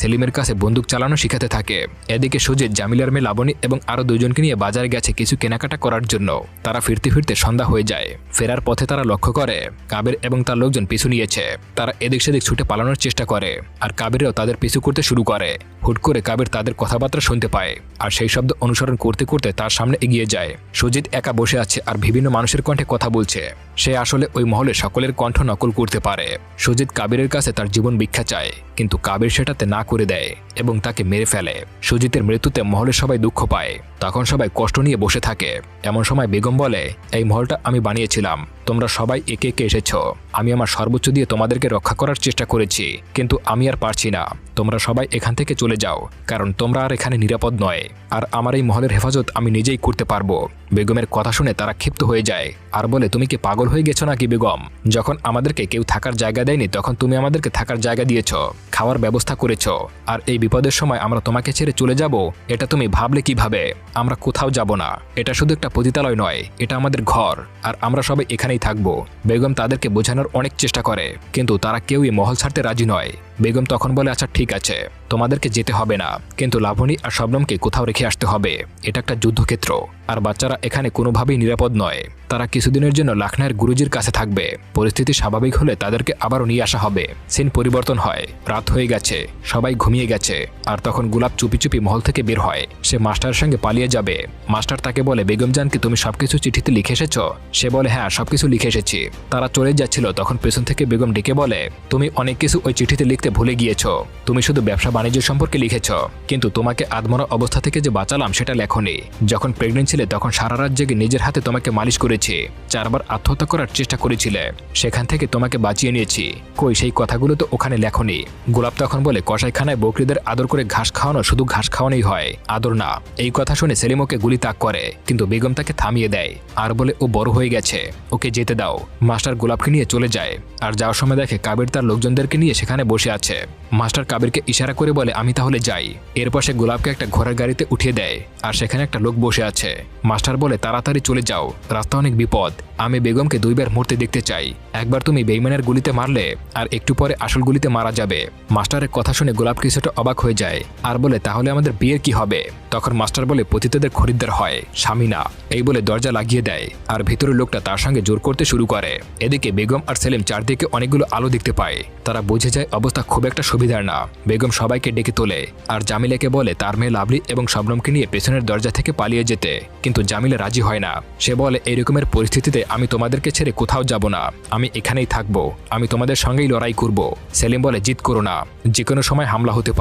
সেলিমের কাছে বন্দুক চালানো শিখাতে থাকে। এদিকে সুজিত, জামিলার মেয়ে লাবণী এবং আরও দুজনকে নিয়ে বাজারে গেছে কিছু কেনাকাটা করার জন্য। তারা ফিরতে ফিরতে সন্ধ্যা হয়ে যায়। ফেরার পথে তারা লক্ষ্য করে, কাবের এবং তার লোকজন পিছু নিয়েছে। তারা এদিক সেদিক ছুটে পালানোর চেষ্টা করে আর কাবেরও তাদের পিছু করতে শুরু করে। হুট করে কাবের তাদের কথাবার্তা শুনতে পায় আর সেই শব্দ অনুসরণ করতে করতে তার সামনে এগিয়ে যায়। সুজিত একা বসে আছে আর বিভিন্ন মানুষের কণ্ঠে কথা বলছে। সে আসলে ওই মহলে সকলের কণ্ঠ নকল করতে পারে। সুজিত কাবিরের কাছে তার জীবন ভিক্ষা চায়, কিন্তু কাবির সেটাতে না করে দেয় এবং তাকে মেরে ফেলে। সুজিতের মৃত্যুতে মহলে সবাই দুঃখ পায়। তখন সবাই কষ্ট নিয়ে বসে থাকে। এমন সময় বেগম বলে, এই মহলটা আমি বানিয়েছিলাম। তোমরা সবাই একে একে এসেছ। আমি আমার সর্বোচ্চ দিয়ে তোমাদেরকে রক্ষা করার চেষ্টা করেছি। কিন্তু আমি আর পারছি না। তোমরা সবাই এখান থেকে চলে যাও, কারণ তোমরা আর এখানে নিরাপদ নয়। আর আমার এই মহলের হেফাজত আমি নিজেই করতে পারব। বেগমের কথা শুনে তারা ক্ষিপ্ত হয়ে যায়। আর বলে, তুমি কি পাগল হয়ে গেছো নাকি বেগম? যখন আমাদেরকে কেউ থাকার জায়গা দেয়নি, তখন তুমি আমাদেরকে থাকার জায়গা দিয়েছ। খাওয়ার ব্যবস্থা করেছ। আর এই বিপদের সময় আমরা তোমাকে ছেড়ে চলে যাব, এটা তুমি ভাবলে কীভাবে? আমরা কোথাও যাব না। এটা শুধু একটা পতিতালয় নয়, এটা আমাদের ঘর, আর আমরা সবাই এখানেই থাকব। বেগম তাদেরকে বোঝানোর অনেক চেষ্টা করে, কিন্তু তারা কেউই মহল ছাড়তে রাজি নয়। বেগম তখন বলে আচ্ছা ঠিক আছে, তোমাদেরকে যেতে হবে না, কিন্তু লাভনী আর শবনমকে কোথাও রেখে আসতে হবে। এটা একটা যুদ্ধক্ষেত্র, আর বাচ্চারা এখানে কোনোভাবেই নিরাপদ নয়। তারা কিছুদিনের জন্য লাখনার গুরুজির কাছে থাকবে। পরিস্থিতি স্বাভাবিক হলে তাদেরকে আবারও নিয়ে আসা হবে। সিন পরিবর্তন হয়। রাত হয়ে গেছে। সবাই ঘুমিয়ে গেছে। আর তখন গোলাপ চুপি চুপি মহল থেকে বের হয়। সে মাস্টারের সঙ্গে পালিয়ে যাবে। মাস্টার তাকে বলে, বেগম জান, কি তুমি সবকিছু চিঠিতে লিখে এসেছ? সে বলে হ্যাঁ সবকিছু লিখে এসেছি। তারা চলে যাচ্ছিল। তখন পেছন থেকে বেগম ডেকে বলে, তুমি অনেক কিছু ওই চিঠিতে লিখতে ভুলে গিয়েছো। তুমি শুধু ব্যবসা বাণিজ্য সম্পর্কে লিখেছ। কিন্তু তোমাকে আদমরা অবস্থা থেকে যে বাঁচালাম সেটা লেখনি। যখন প্রেগনেন্ট ছিলে তখন সারা রাত জেগে নিজের হাতে তোমাকে মালিশ করেছি। চারবার আত্মহত্যা করার চেষ্টা করেছিলে। সেখান থেকে তোমাকে বাঁচিয়ে নিয়েছি। কই, সেই কথাগুলো তো ওখানে লেখনি। গোলাপ তখন বলে, কসাইখানায় বকরিদের আদর করে ঘাস খাওয়ানো শুধু ঘাস খাওয়ানোই হয়। আদর না। এই কথা শুনে সেলিম ওকে গুলি তাক করে, কিন্তু বেগম তাকে থামিয়ে দেয়। আর বলে, ও বড় হয়ে গেছে। ওকে যেতে দাও। মাস্টার গোলাপকে নিয়ে চলে যায়। আর যাওয়ার সময় দেখে কাবির তার লোকজনদেরকে নিয়ে সেখানে বসে আছে। মাস্টার কাবিরকে ইশারা করে বলে, আমি তাহলে যাই। এরপর সে গোলাপকে একটা ঘোড়ার গাড়িতে উঠিয়ে দেয় আর সেখানে একটা লোক বসে আছে। মাস্টার বলে, তাড়াতাড়ি চলে যাও, রাস্তা অনেক বিপদ। আমি বেগমকে দুইবার মরতে দেখতে চাই। একবার তুমি বেইমানের গুলিতে মারলে আর একটু পরে আসল গুলিতে মারা যাবে। মাস্টারের কথা শুনে গোলাপ কিছুটা অবাক হয়ে যায়। আর বলে, তাহলে আমাদের বিয়ের কি হবে? তখন মাস্টার বলে, পতিতদের খরিদ্দার হয় স্বামী না এই বলে দরজা লাগিয়ে দেয় আর ভিতরের লোকটা তার সঙ্গে জোর করতে শুরু করে। এদিকে বেগম আর সেলিম চারদিকে অনেকগুলো আলো দেখতে পায়। তারা বুঝে যায় অবস্থা খুব একটা সুবিধার না। বেগম সবাইকে ডেকে তোলে আর জামিলাকে বলে, তার মেয়ে লাভলি এবং শবনমকে নিয়ে পেছনের দরজা থেকে পালিয়ে যেতে। কিন্তু জামিলা রাজি হয় না। সে বলে এরকমের পরিস্থিতিতে আমি তোমাদেরকে ছেড়ে কোথাও যাব না। আমি এখানেই থাকব। আমি তোমাদের সঙ্গেই লড়াই করব। সেলিম বলে, জিত করো না। যে কোনো সময় হামলা হতে পারে।